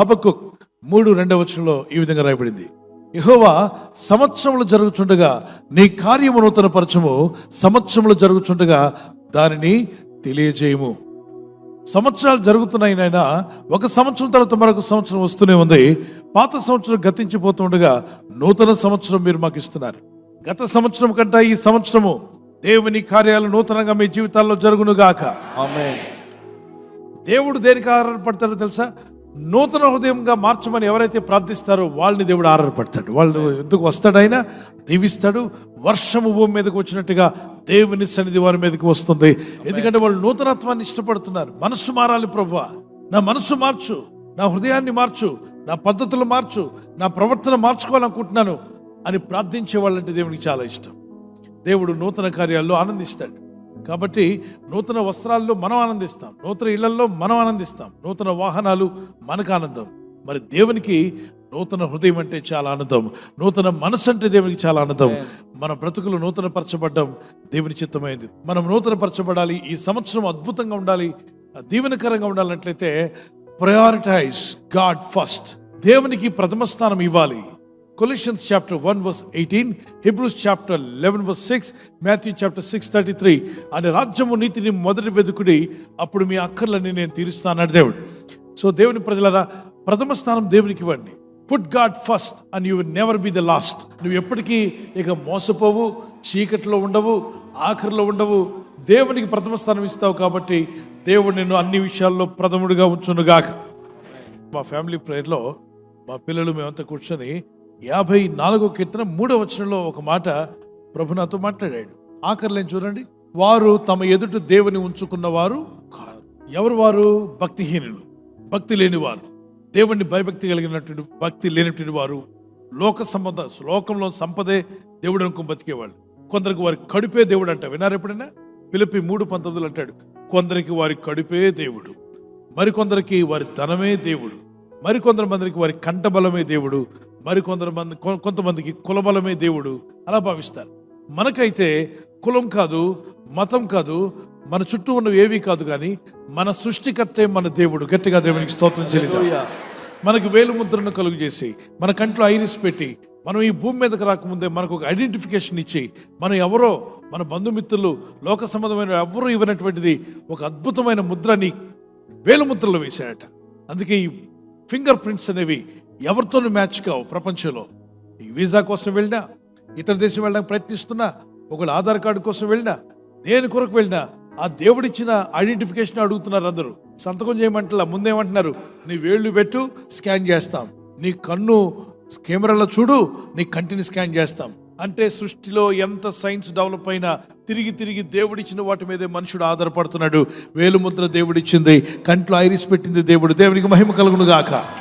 Habakkuk మూడు రెండవ వచనంలో ఈ విధంగా రాయబడింది. యెహోవా సంవత్సరములు జరుగుచుండగా నీ కార్యము నూతన పరచము సంవత్సరములు జరుగుచుండగా దానిని తెలియజేయము. సంవత్సరాలు జరుగుతున్నాయి నాయన ఒక సంవత్సరం తర్వాత మరొక సంవత్సరం వస్తూనే ఉంది. పాత సంవత్సరం గతించిపోతుండగా నూతన సంవత్సరం మీరు మాకు ఇస్తున్నారు. గత సంవత్సరం కంటే ఈ సంవత్సరము దేవుని కార్యాలు నూతనంగా మీ జీవితాల్లో జరుగునుగాక. దేవుడు దేనికి ఆధారపడతారో తెలుసా? నూతన హృదయంగా మార్చమని ఎవరైతే ప్రార్థిస్తారో వాళ్ళని దేవుడు ఆధారపడతాడు వాళ్ళు ఎందుకు వస్తాడు ఆయన దీవిస్తాడు. వర్షము భూమి మీదకి వచ్చినట్టుగా దేవుని సన్నిధి వారి మీదకి వస్తుంది. ఎందుకంటే వాళ్ళు నూతనత్వాన్ని ఇష్టపడుతున్నారు. మనస్సు మారాలి ప్రభు నా మనస్సు మార్చు. నా హృదయాన్ని మార్చు. నా పద్ధతులు మార్చు. నా ప్రవర్తన మార్చుకోవాలనుకుంటున్నాను అని ప్రార్థించే వాళ్ళంటే దేవునికి చాలా ఇష్టం. దేవుడు నూతన కార్యాల్లో ఆనందిస్తాడు. కాబట్టి నూతన వస్త్రాల్లో మనం ఆనందిస్తాం. నూతన ఇళ్ళలో మనం ఆనందిస్తాం. నూతన వాహనాలు మనకు ఆనందం. మరి దేవునికి నూతన హృదయం అంటే చాలా ఆనందం. నూతన మనసు అంటే దేవునికి చాలా ఆనందం. మన బ్రతుకులు నూతన పరచబడ్డం దేవుని చిత్తమైంది. మనం నూతన పరచబడాలి ఈ సంవత్సరం అద్భుతంగా ఉండాలి. దీవెనకరంగా ఉండాలన్నట్లయితే ప్రయారిటైజ్ గాడ్ ఫస్ట్ దేవునికి ప్రథమ స్థానం ఇవ్వాలి. Colossians chapter one verse eighteen Hebrews chapter eleven verse six Matthew chapter six thirty three అనే రాజ్యము నీతిని మొదటి వెతుకుడి అప్పుడు మీ అక్కర్లన్నీ నేను తీరుస్తానన్నాడు దేవుడు. సో దేవుని ప్రజలరా ప్రథమ స్థానం దేవునికి ఇవ్వండి. Put God first and you will never be the last నువ్వు ఎప్పటికీ ఇక మోసపోవు చీకట్లో ఉండవు ఆఖరిలో ఉండవు. దేవునికి ప్రథమ స్థానం ఇస్తావు కాబట్టి దేవుడు నిన్ను అన్ని విషయాల్లో ప్రథముడిగా ఉంచునుగాక. మా ఫ్యామిలీ ప్రేయర్లో మా పిల్లలు మేమంతా కూర్చొని యాభై నాలుగో కీర్తన మూడో వచనంలో ఒక మాట ప్రభు నాతో మాట్లాడాడు. ఆఖరిలో చూడండి? వారు తమ ఎదుట దేవుని ఉంచుకున్న వారు కారు. ఎవరు వారు? భక్తిహీనులు. భక్తి లేనివారు. దేవుణ్ణి భయభక్తి కలిగినటువంటి భక్తి లేనటువంటి వారు లోక సంబంధ లోకంలో సంపదే దేవుడు అనుకుని బతికేవాళ్ళు. కొందరికి వారి కడుపే దేవుడు అంట. విన్నారు ఎప్పుడైనా? పిలిపి మూడు పంతొమ్మిదిలో అంటాడు. కొందరికి వారి కడుపే దేవుడు మరికొందరికి వారి ధనమే దేవుడు మరికొందరు మందికి వారి కంఠబలమే దేవుడు మరికొందరు మంది కొ- కొంతమందికి కులబలమే దేవుడు అలా భావిస్తారు. మనకైతే కులం కాదు మతం కాదు మన చుట్టూ ఉన్నవి ఏవి కాదు కానీ మన సృష్టికర్తే మన దేవుడు. గట్టిగా దేవునికి స్తోత్రం చెల్లిద్దాం. మనకు వేలు ముద్రను కలుగు చేసి మన కంట్లో ఐరిస్ పెట్టి మనం ఈ భూమి మీదకి రాకముందే మనకు ఒక ఐడెంటిఫికేషన్ ఇచ్చి మనం ఎవరో మన బంధుమిత్రులు లోక సంబంధమైన ఎవరో ఇవ్వనటువంటిది ఒక అద్భుతమైన ముద్రని వేలు ముద్రలో వేశాడట అందుకే ఈ ఫింగర్ ప్రింట్స్ అనేవి ఎవరితోనూ మ్యాచ్ కావు ప్రపంచంలో. వీసా కోసం వెళ్ళినా ఇతర దేశం వెళ్ళడానికి ప్రయత్నిస్తున్నా ఒకళ్ళు ఆధార్ కార్డు కోసం వెళ్ళినా దేని కొరకు వెళ్ళినా ఆ దేవుడిచ్చిన ఐడెంటిఫికేషన్ అడుగుతున్నారు అందరూ. సంతకం చేయమంటలా ముందేమంటున్నారు? నీ వేళ్ళు పెట్టు స్కాన్ చేస్తాం. నీ కన్ను కెమెరాలో చూడు నీ కంటిని స్కాన్ చేస్తాం. అంటే సృష్టిలో ఎంత సైన్స్ డెవలప్ అయినా తిరిగి తిరిగి దేవుడిచ్చిన వాటి మీదే మనుషుడు ఆధారపడుతున్నాడు. వేలుముద్ర దేవుడిచ్చింది కంట్లో ఐరిస్ పెట్టింది దేవుడు. దేవునికి మహిమ కలుగును గాక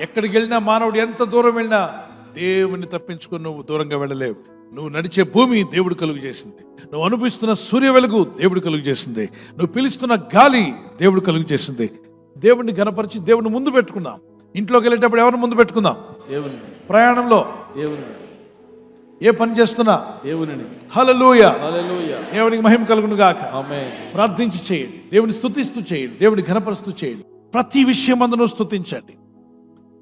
ఎక్కడికి వెళ్ళినా మానవుడు ఎంత దూరం వెళ్ళినా దేవుని తప్పించుకొని నువ్వు దూరంగా వెళ్ళలేవు. నువ్వు నడిచే భూమి దేవుడు కలుగు చేసింది. నువ్వు అనుభవిస్తున్న సూర్య వెలుగు దేవుడు కలుగు చేసింది. నువ్వు పిలుస్తున్న గాలి దేవుడు కలుగు చేసింది. దేవుడిని గనపరిచి దేవుడిని ముందు పెట్టుకుందాం ఇంట్లోకి వెళ్ళేటప్పుడు ఎవరిని ముందు పెట్టుకుందాం? దేవుని ప్రయాణంలో దేవుని ఏ పని చేస్తున్నా? దేవుని హలలుయ దేవునికి మహిమ కలుగును గాక. ప్రార్థించి చేయండి. దేవుని స్తుతిస్తూ చేయండి. దేవుని ఘనపరుస్తూ చేయండి. ప్రతి విషయం అందును స్తుతించండి.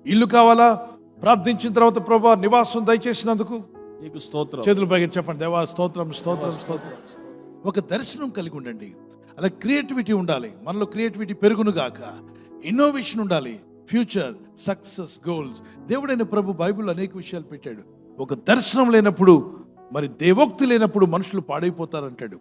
ఇల్లు కావాలా? ప్రార్థించిన తర్వాత ప్రభా నివాసం దయచేసినందుకు. నీకు స్తోత్రం. చేతులు పైకి చెప్పండి. దేవా స్తోత్రం స్తోత్రం స్తోత్రం. ఒక దర్శనం కలిగి ఉండండి. అలా క్రియేటివిటీ ఉండాలి. మనలో క్రియేటివిటీ పెరుగును గాక. ఇన్నోవేషన్ ఉండాలి. Future success goals. దేవుడైన ప్రభు బైబిల్ అనేక విషయాలు పెట్టాడు. ఒక దర్శనం లేనప్పుడు మరి దేవోక్తి లేనప్పుడు మనుషులు పాడైపోతారంటాడు.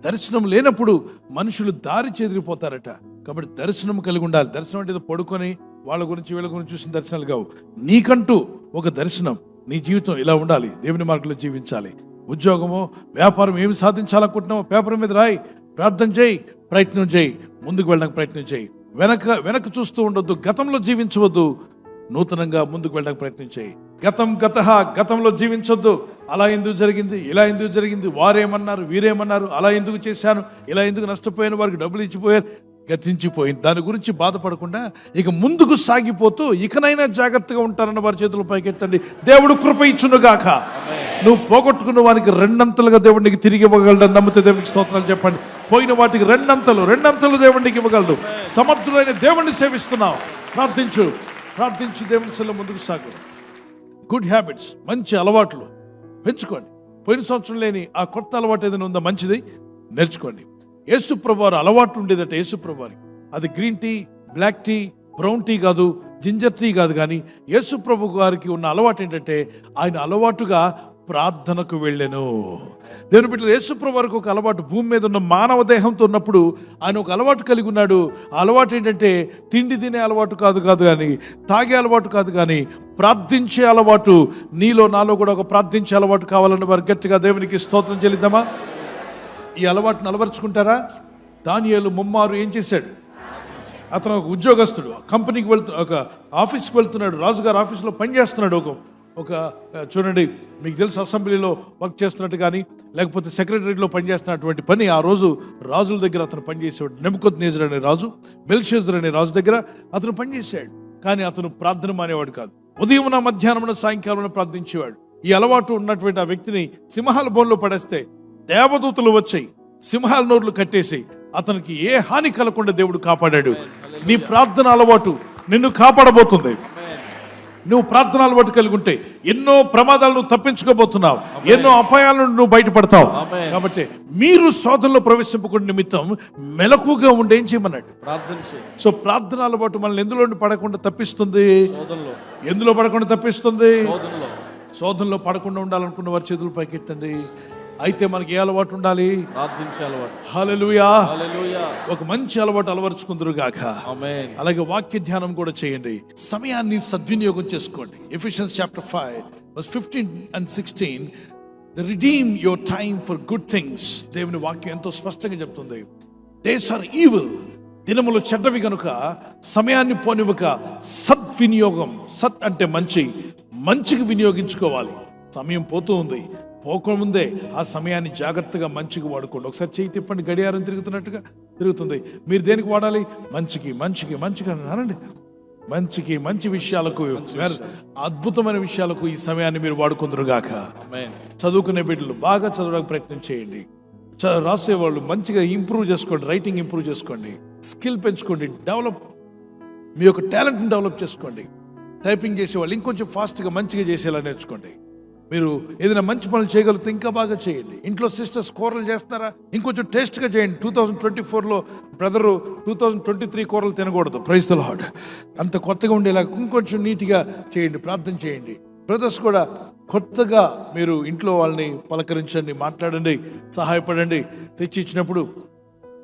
దర్శనం లేనప్పుడు మనుషులు దారి చెదిరిపోతారట. కాబట్టి దర్శనం కలిగి ఉండాలి. దర్శనం అంటే పడుకొని వాళ్ళ గురించి వీళ్ళ గురించి చూసిన దర్శనాలు కావు. నీకంటూ ఒక దర్శనం. నీ జీవితం ఇలా ఉండాలి. దేవుని మార్గంలో జీవించాలి. ఉద్యోగమో వ్యాపారం ఏమి సాధించాలనుకుంటున్నావో పేపర్ మీద రాయి. ప్రార్థన చేయి. ప్రయత్నం చేయి. ముందుకు వెళ్ళడానికి ప్రయత్నం చేయి. వెనక వెనక చూస్తూ ఉండొద్దు. గతంలో జీవించవద్దు. నూతనంగా ముందుకు వెళ్ళడానికి ప్రయత్నం చేయి. గతం గత గతంలో జీవించొద్దు. అలా ఎందుకు జరిగింది? ఇలా ఎందుకు జరిగింది? వారేమన్నారు? వీరేమన్నారు? అలా ఎందుకు చేశాను? ఇలా ఎందుకు నష్టపోయాను? వారికి డబ్బులు ఇచ్చిపోయారు? గతించిపోయింది దాని గురించి బాధపడకుండా ఇక ముందుకు సాగిపోతూ ఇకనైనా జాగ్రత్తగా ఉంటారన్న వారి చేతుల పైకెత్తండి. దేవుడు కృప ఇచ్చునుగాక నువ్వు పోగొట్టుకున్న వానికి రెండంతలుగా దేవుడికి తిరిగి ఇవ్వగలడని నమ్మితే దేవుడికి స్తోత్రాలు చెప్పండి. పోయిన వాటికి రెండంతలు రెండంతలు దేవుడికి ఇవ్వగలడు. సమర్థుడైన దేవుణ్ణి సేవిస్తున్నావు. ప్రార్థించు ప్రార్థించి దేవుని సెల్ల ముందుకు సాగు. గుడ్ హ్యాబిట్స్ మంచి అలవాట్లు. పెంచుకోండి. పోయిన సంవత్సరం లేని ఆ కొత్త అలవాటు ఏదైనా ఉందా? మంచిది. నేర్చుకోండి. యేసుప్రభు వారు అలవాటు ఉండేదట యేసుప్రభు అది green tea black tea brown tea కాదు జింజర్ టీ కాదు కానీ యేసుప్రభు గారికి ఉన్న అలవాటు ఏంటంటే ఆయన అలవాటుగా ప్రార్థనకు వెళ్ళాను. దేవుని బిడ్డలు యేసుప్రభు వరకు ఒక అలవాటు భూమి మీద ఉన్న మానవ దేహంతో ఉన్నప్పుడు ఆయన ఒక అలవాటు కలిగి ఉన్నాడు. ఆ అలవాటు ఏంటంటే తిండి తినే అలవాటు కాదు కాదు కానీ తాగే అలవాటు కాదు కానీ ప్రార్థించే అలవాటు నీలో నాలో కూడా ఒక ప్రార్థించే అలవాటు కావాలని వారు గట్టిగా దేవునికి స్తోత్రం చెల్లిద్దామా? ఈ అలవాటును అలవరుచుకుంటారా? దానియాలు ముమ్మారు ఏం చేశాడు? అతను ఒక ఉద్యోగస్తుడు కంపెనీకి వెళ్తు ఒక ఆఫీస్కి వెళ్తున్నాడు రాజుగారు ఆఫీస్లో పనిచేస్తున్నాడు ఒక ఒక చూడండి మీకు తెలుసు అసెంబ్లీలో వర్క్ చేస్తున్నట్టు కానీ లేకపోతే సెక్రటరీలో పనిచేస్తున్నటువంటి పని ఆ రోజు రాజుల దగ్గర అతను పనిచేసేవాడు నెమ్కొత్ నేజర్ అనే రాజు బెల్షేజర్ అనే రాజు దగ్గర అతను పనిచేసాడు కానీ అతను ప్రార్థన మానేవాడు కాదు. ఉదయం మధ్యాహ్నం సాయంకాలం ప్రార్థించేవాడు. ఈ అలవాటు ఉన్నటువంటి ఆ వ్యక్తిని సింహాల బోన్లో పడేస్తే దేవదూతలు వచ్చాయి సింహాల నోర్లు కట్టేసి అతనికి ఏ హాని కలగకుండా దేవుడు కాపాడాడు. నీ ప్రార్థన అలవాటు నిన్ను కాపాడబోతుంది. నువ్వు ప్రార్థన అలవాటు కలిగి ఉంటే ఎన్నో ప్రమాదాలను తప్పించుకోబోతున్నావు. ఎన్నో అపాయాల నుండి నువ్వు బయటపడతావు. కాబట్టి మీరు శోధనలో ప్రవేశింపకుండా నిమిత్తం మెలకుగా ఉండి ఏం చేయమన్నాడు? సో ప్రార్థన అలవాటు మనల్ని ఎందులో పడకుండా తప్పిస్తుంది? ఎందులో పడకుండా తప్పిస్తుంది? శోధనలో శోధనలో పడకుండా ఉండాలనుకున్న వారి చేతులు పైకెత్తండి. అయితే మనకి ఏ అలవాటు ఉండాలి? ప్రార్థించే అలవాటు. హల్లెలూయా. హల్లెలూయా. ఒక మంచి అలవాటు అలవరుచుకుందరు గాక ఆమేన్. అలాగే వాక్య ధ్యానం కూడా చేయండి. సమయాన్ని సద్వినియోగం చేసుకోండి. Ephesians chapter five fifteen and sixteen the redeem your time for good things దేవుని వాక్యం ఎంతో స్పష్టంగా చెప్తుంది. డేస్ ఆర్ ఈవిల్ దినములు చెడ్డవి కనుక సమయాన్ని పోనివ్వక సద్వినియోగం సత్ అంటే మంచి మంచికి వినియోగించుకోవాలి. సమయం పోతూ ఉంది. పోకముందే ఆ సమయాన్ని జాగ్రత్తగా మంచిగా వాడుకోండి. ఒకసారి చేయి తిప్పండి గడియారం తిరుగుతున్నట్టుగా తిరుగుతుంది. మీరు దేనికి వాడాలి? మంచికి మంచికి మంచిగా అనండి. మంచికి మంచి విషయాలకు అద్భుతమైన విషయాలకు ఈ సమయాన్ని మీరు వాడుకుందరుగాక చదువుకునే బిడ్డలు బాగా చదవడానికి ప్రయత్నం చేయండి. రాసేవాళ్ళు మంచిగా ఇంప్రూవ్ చేసుకోండి రైటింగ్ ఇంప్రూవ్ చేసుకోండి. స్కిల్ పెంచుకోండి డెవలప్ మీ యొక్క టాలెంట్ని డెవలప్ చేసుకోండి. టైపింగ్ చేసేవాళ్ళు ఇంకొంచెం ఫాస్ట్గా మంచిగా చేసేలా నేర్చుకోండి. మీరు ఏదైనా మంచి పనులు చేయగలిగితే ఇంకా బాగా చేయండి. ఇంట్లో సిస్టర్స్ కూరలు చేస్తారా ఇంకొంచెం టేస్ట్గా చేయండి. టూ థౌజండ్ ట్వంటీ ఫోర్లో brother two thousand twenty three కూరలు తినకూడదు. ప్రైజ్ ద లాడ్ అంత కొత్తగా ఉండేలా ఇంకొంచెం నీట్గా చేయండి. ప్రార్థన చేయండి. బ్రదర్స్ కూడా కొత్తగా మీరు ఇంట్లో వాళ్ళని పలకరించండి మాట్లాడండి సహాయపడండి. తెచ్చి ఇచ్చినప్పుడు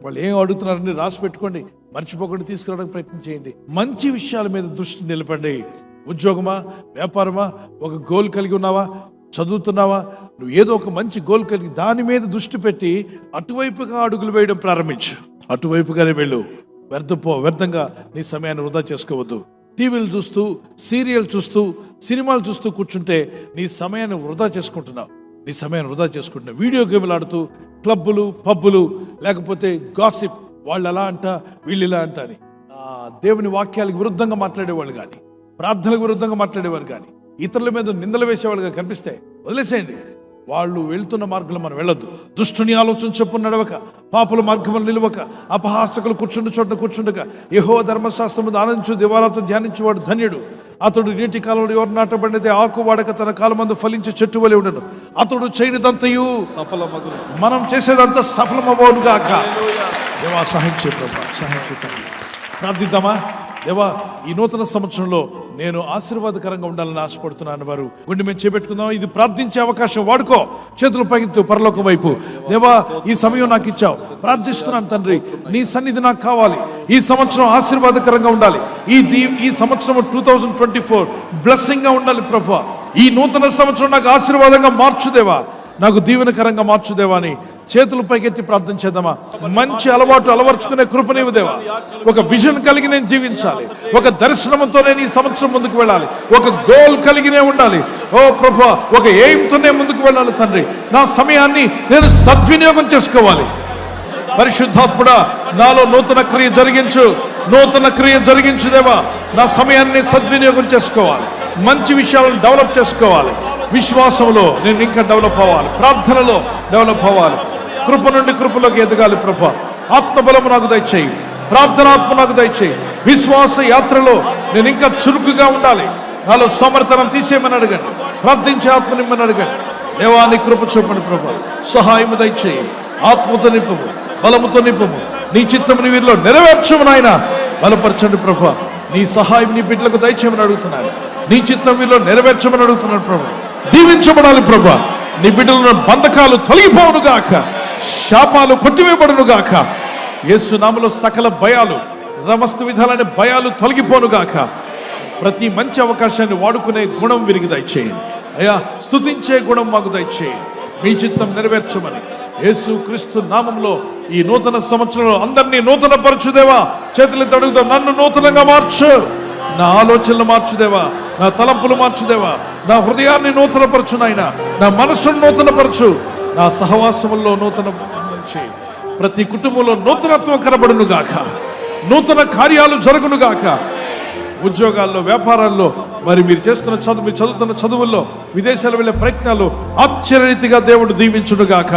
వాళ్ళు ఏం అడుగుతున్నారని రాసి పెట్టుకోండి. మర్చిపోకుండా తీసుకురావడానికి ప్రయత్నం చేయండి. మంచి విషయాల మీద దృష్టి నిలపండి. ఉద్యోగమా? వ్యాపారమా? ఒక గోల్ కలిగి ఉన్నావా? చదువుతున్నావా? నువ్వు ఏదో ఒక మంచి గోల్ కలిగి దాని మీద దృష్టి పెట్టి అటువైపుగా అడుగులు వేయడం ప్రారంభించు. అటువైపుగానే వెళ్ళు. వ్యర్థపో వ్యర్థంగా నీ సమయాన్ని వృధా చేసుకోవద్దు. టీవీలు చూస్తూ సీరియల్ చూస్తూ సినిమాలు చూస్తూ కూర్చుంటే నీ సమయాన్ని వృధా చేసుకుంటున్నావు. నీ సమయాన్ని వృధా చేసుకుంటున్నావు. వీడియో గేమ్లు ఆడుతూ క్లబ్బులు పబ్బులు లేకపోతే గాసిప్ వాళ్ళు ఎలా అంట వీళ్ళు ఇలా అంట అని. దేవుని వాక్యాలకు విరుద్ధంగా మాట్లాడేవాళ్ళు కానీ ప్రార్థనలకు విరుద్ధంగా మాట్లాడేవారు కానీ ఇతరుల మీద నిందలు వేసేవాళ్ళుగా కనిపిస్తే వదిలేసేయండి. వాళ్ళు వెళ్తున్న మార్గంలో మనం వెళ్ళొద్దు. దుష్టుని ఆలోచన చొప్పున నడవక పాపుల మార్గములు నిలవక అపహాసకులు కూర్చుండు చోట కూర్చుండక యహో ధర్మశాస్త్రము ఆనందించు దివారాతో ధ్యానించేవాడు ధన్యుడు. అతడు నీటి కాలంలో ఎవరు నాటబడితే ఆకు వాడక తన కాలమందు ఫలించే చెట్టు వలె ఉండను. అతడు చేయనిదంతయు. సఫల మగులు మనం చేసేదంతా సఫలమవును గాక దేవా సహాయం చేయ ప్రభా సహాయం చేద్దాం ప్రార్థిద్దామా? దేవా ఈ నూతన సంవత్సరంలో నేను ఆశీర్వాదకరంగా ఉండాలని ఆశపడుతున్నాను వారు. గుండె మేము చేపెట్టుకుందాం. ఇది ప్రార్థించే అవకాశం వాడుకో. చేతులు పైకి పరలోకం వైపు. దేవా ఈ సమయం నాకు ఇచ్చావు. ప్రార్థిస్తున్నాను తండ్రి నీ సన్నిధి నాకు కావాలి. ఈ సంవత్సరం ఆశీర్వాదకరంగా ఉండాలి. ఈ దీ ఈ సంవత్సరం టూ థౌజండ్ ట్వంటీ ఫోర్ బ్లెస్సింగ్గా ఉండాలి ప్రభు. ఈ నూతన సంవత్సరం నాకు ఆశీర్వాదంగా మార్చుదేవా నాకు దీవెనకరంగా మార్చుదేవా అని చేతులు పైకెత్తి ప్రార్థన చేద్దామా? మంచి అలవాటు అలవర్చుకునే కృపనివ్వు దేవా. ఒక విజన్ కలిగి నేను జీవించాలి. ఒక దర్శనంతో నేను ఈ సంవత్సరం ముందుకు వెళ్ళాలి. ఒక గోల్ కలిగినే ఉండాలి. ఓ ప్రభు ఒక ఎయిమ్తోనే ముందుకు వెళ్ళాలి తండ్రి. నా సమయాన్ని నేను సద్వినియోగం చేసుకోవాలి. పరిశుద్ధాత్ముడ నాలో నూతన క్రియ జరిగించు. నూతన క్రియ జరిగించు దేవా. నా సమయాన్ని సద్వినియోగం చేసుకోవాలి. మంచి విషయాలను డెవలప్ చేసుకోవాలి. విశ్వాసంలో నేను ఇంకా డెవలప్ అవ్వాలి. ప్రార్థనలో డెవలప్ అవ్వాలి. కృప నుండి కృపలోకి ఎదగాలి ప్రభు. ఆత్మబలము నాకు దయచేయి. ప్రార్థనాత్మ నాకు దయచేయి. విశ్వాస యాత్రలో నేను ఇంకా చురుకుగా ఉండాలి. నాలో సమర్థనం తీసేయమని అడగండి. ప్రార్థించే ఆత్మ నిమ్మని అడగండి. దేవాన్ని కృప చూపండి ప్రభు. సహాయము దయచేయి. ఆత్మతో నింపము. బలముతో నింపము. నీ చిత్తముని వీరిలో నెరవేర్చము నాయన. బలపరచండి ప్రభు. నీ సహాయం నీ బిడ్డలకు దయచేయమని అడుగుతున్నాను నీ చిత్తం వీరిలో నెరవేర్చమని అడుగుతున్నాను ప్రభు. దీవించబడాలి ప్రభు. నీ బిడ్డలను బంధకాలు తొలగిపోవును గాక శాపాలు కొట్టివేయబడును గాక. యేసు నామలో సకల భయాలు సమస్త విధాలైన భయాలు తొలగిపోను గాక. ప్రతి మంచి అవకాశాన్ని వాడుకునే గుణం విరిగి దయచేయండి. అయ్యా స్తుతించే గుణం మాకు దయచేయండి. మీ చిత్తం నెరవేర్చమని యేసు క్రీస్తు నామంలో ఈ నూతన సంవత్సరంలో అందరినీ నూతన పరచుదేవా చేతులు తడుగుదాం నన్ను నూతనంగా మార్చు. నా ఆలోచనలు మార్చుదేవా నా తలంపులు మార్చుదేవా నా హృదయాన్ని నూతనపరచు నాయన. నా మనసును నూతనపరచు. నా సహవాసముల్లో నూతన ప్రతి కుటుంబంలో నూతనత్వం కనబడును గాక. నూతన కార్యాలు జరుగును గాక. ఉద్యోగాల్లో వ్యాపారాల్లో మరి మీరు చేస్తున్న చదువు మీరు చదువుతున్న చదువుల్లో విదేశాలు వెళ్ళే ప్రయత్నాలు ఆశ్చర్యరీతిగా దేవుడు దీవించును గాక.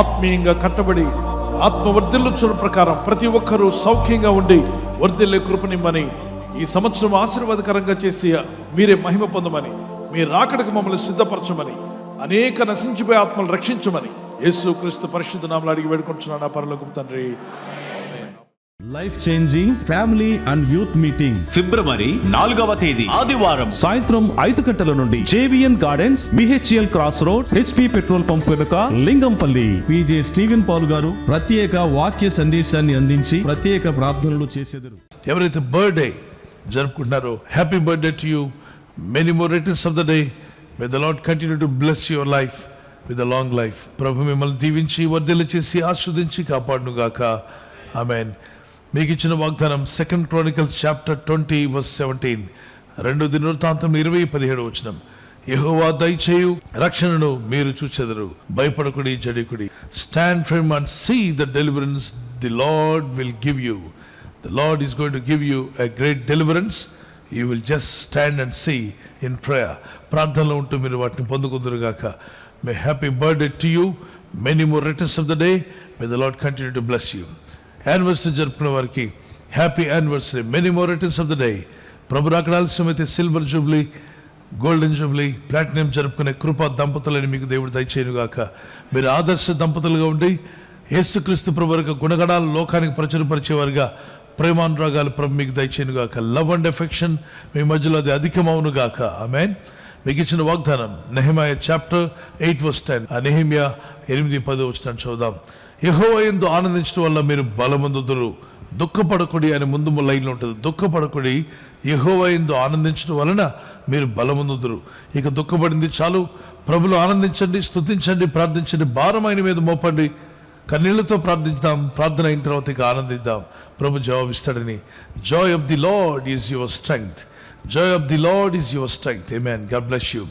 ఆత్మీయంగా కట్టబడి ఆత్మ వర్ధిల్లుచున్న ప్రకారం ప్రతి ఒక్కరూ సౌఖ్యంగా ఉండి వర్ధిల్లే కృపనిమ్మని ఈ సంవత్సరం ఆశీర్వాదకరంగా చేసి మీరే మహిమ పొందమని మీ రాకడకు మమ్మల్ని సిద్ధపరచమని అనేక నశించిపోయే ఆత్మలు రక్షించమని యేసు క్రీస్తు పరిశుద్ధ నామలు అడిగి వేడుకుంటున్నాను నా పరలోకపు తండ్రి. Life changing family and youth meeting ఫిబ్రవరి నాలుగవ తేదీ ఆదివారం సాయంత్రం ఐదు గంటల నుండి JVN gardens BHEL cross road HP petrol pump వెనుక లింగంపల్లి. పిజే స్టీవెన్ పాల్ గారు ప్రత్యేక వాక్య సందేశాన్ని అందించి ప్రత్యేక ప్రార్థనలు చేసేదరు. ఎవరైతే birthday జరుపుకుంటున్నారో happy birthday to you. Many more returns of the day may the lord continue to bless your life with a long life ప్రభు మిమ్మల్ని దీవించి వర్ధలు చేసి ఆస్వాదించి కాపాడునుగాక. ఆమెన్ మీకు ఇచ్చిన వాగ్దానం second chronicles chapter twenty verse seventeen రెండు దినవృత్తాంతం ఇరవై పదిహేడు వచ్చినాం యహోవా దయచేయు రక్షణను మీరు చూచెదరు. భయపడకుడి జడికుడి. Stand from and see the deliverance the lord will give you the lord is going to give you a great deliverance you will just stand and see in prayer ప్రార్థనలో ఉంటూ మీరు వాటిని పొందుకుందరుగాక. May happy birthday to you many more returns of the day may the lord continue to bless you anniversary జరుపుకునే వారికి happy anniversary many more returns of the day ప్రభు రాకడ silver jubilee golden jubilee platinum జరుపుకునే కృపా దంపతులని మీకు దేవుడు దయచేయనుగాక. మీరు ఆదర్శ దంపతులుగా ఉండి యేసుక్రీస్తు ప్రభు యొక్క గుణగణాలు లోకానికి ప్రచురపరిచేవారుగా. ప్రేమానురాగాలు ప్రభు మీకు దయచేయను గాక. లవ్ అండ్ ఎఫెక్షన్ మీ మధ్యలో అది అధికమవునుగాక ఆమెన్ మీకు ఇచ్చిన వాగ్దానం Nehemiah chapter eight verse ten ఆ నెహిమియా ఎనిమిది పది వచ్చిన చూద్దాం యహో ఎందు ఆనందించడం వల్ల మీరు బలమందుదురు. దుఃఖపడకుడి అని ముందు లైన్లో ఉంటుంది. దుఃఖపడకుడి యహోవయందు ఆనందించడం వలన మీరు బలముందుదురు. ఇక దుఃఖపడింది చాలు. ప్రభులు ఆనందించండి స్తుతించండి ప్రార్థించండి భారమైన మీద మోపండి. కన్నీళ్ళతో ప్రార్థిద్దాం ప్రార్థన అయిన తర్వాత ఇక ఆనందిద్దాం. ప్రభు జవాబిస్తాడని joy of the lord is your strength joy of the lord is your strength amen God bless you